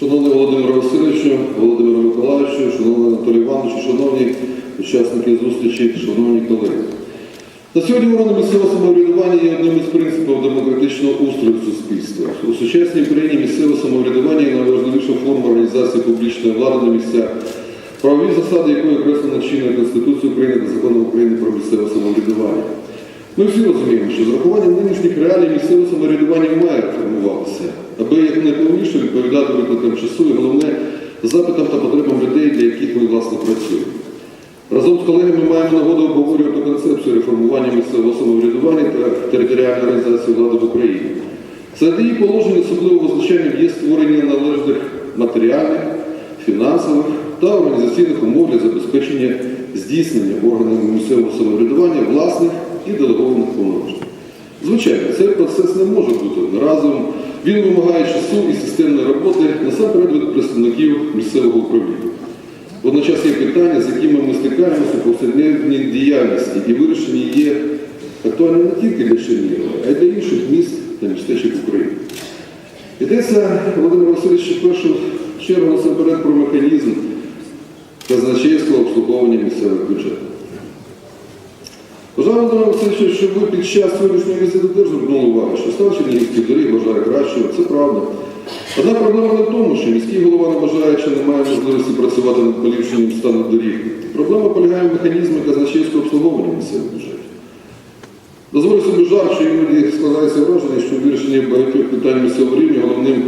Шановний Володимир Васильовичу, Володимиру Миколаївичу, шановний Анатолій Івановичу, шановні учасники зустрічі, шановні колеги. На сьогодні органи місцевого самоврядування є одним із принципів демократичного устрою суспільства. У сучасній Україні місцеве самоврядування є найважливіша форма організації публічної влади на місцях, правові засади якої окреслено чинною Конституцією України та законом України про місцеве самоврядування. Ми всі розуміємо, що з урахуванням нинішніх реалій місцеве самоврядування має реформуватися, аби якнайповніше відповідати викликам часу і головне запитам та потребам людей, для яких ми власне працюємо. Разом з колегами маємо нагоду обговорювати концепцію реформування місцевого самоврядування та територіальної організації влади в Україні. Серед її положень особливо визначальним є створення належних матеріальних, фінансових та організаційних умов для забезпечення здійснення органами місцевого самоврядування власних і делегованих повноважень. Звичайно, цей процес не може бути одноразовим. Він вимагає часу і системної роботи насамперед від представників місцевого управління. Водночас є питання, з якими ми стикаємося у повсякденній діяльності, і вирішення є актуальним не тільки для Чернігова, а й для інших міст та містечок України. Йдеться, Володимир Васильович, в першу чергу насамперед про механізм казначейського обслуговування місцевих бюджетів. Бажаю Володимир що ви під час сьогоднішнього візиту теж звернули увагу, що стан Чернігівських доріг бажає кращого, це правда. Однак проблема не в тому, що міський голова не бажає чи не має можливості працювати над поліпшенням стану доріг. Проблема полягає в механізмі казначейського обслуговування місцевих бюджетів. Дозволю собі жарт, що іноді складається враження, що в вирішенні багатьох питань місцевого рівня головним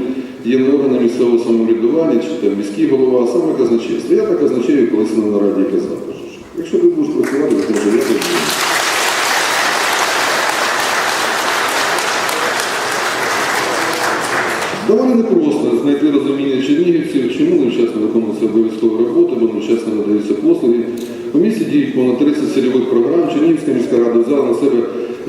є не органи місцевого самоврядування чи там міський голова, а саме казначейство. Я так казначею колись на нараді казав. Якщо ти будеш працювати, то я так Доволі непросто знайти розуміння чернігівців, чому невчасно виконуються обов'язкові роботи, бо невчасно надаються послуги. У місті діють понад 30 цільових програм. Чернігівська міська рада взяла на себе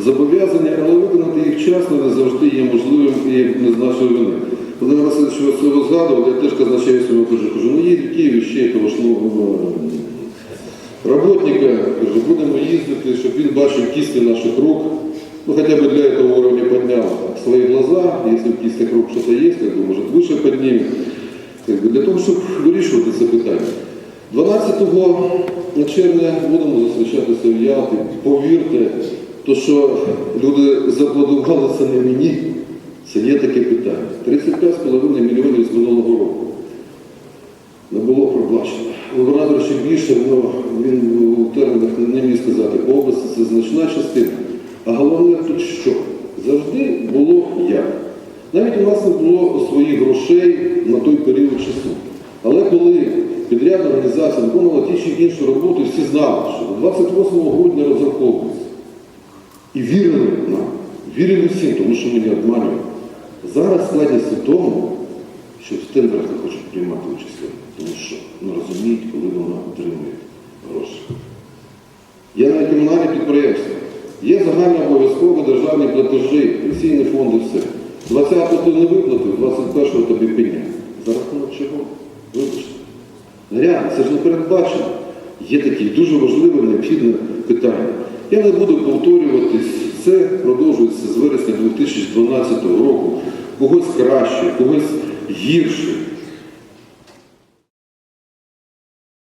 зобов'язання, але виконати їх вчасно не завжди є можливим і не з нашої вини. Володимир Васильович, цього згадували, я теж казначаю своєму кажу, кажу, ну є в Києві ще якогось работника, кажу, будемо їздити, щоб він бачив кісти наших рук, ну хотя бы для этого уровня поднял свои глаза, если в кистях рук что-то есть, как бы, может выше поднимет, как бы, для того, щоб вирішувати це питання. 12 червня будемо зустрічатися в Ялті. Повірте, то що люди заплодували це не мені, це є таке питання. 35,5 мільйонів з минулого року не було проплачено. Губернатор ще більше, але він у термінах не міг сказати, по області це значна частина. А головне тут що? Завжди було як. Навіть у нас не було своїх грошей на той період часу. Але коли підрядна організація виконувала ті чи інші роботи, всі знали, що 28 грудня розраховується. І вірили нам, вірили всім, тому що ми не обманюємо. Зараз складність у тому, що в тендерах не хочуть приймати участь, тому що не розуміють, коли вона отримує гроші. Є навіть комунальні підприємства. Є загальні обов'язкові державні платежі, пенсійні фонди, все. 20-го ти не виплатив, 21-го тобі підняв. За рахунок чого? Вибачте. Реально, це ж не передбачено. Є такі дуже важливе, необхідне питання. Я не буду повторюватись, це продовжується з вересня 2012 року. Когось краще, когось гірше.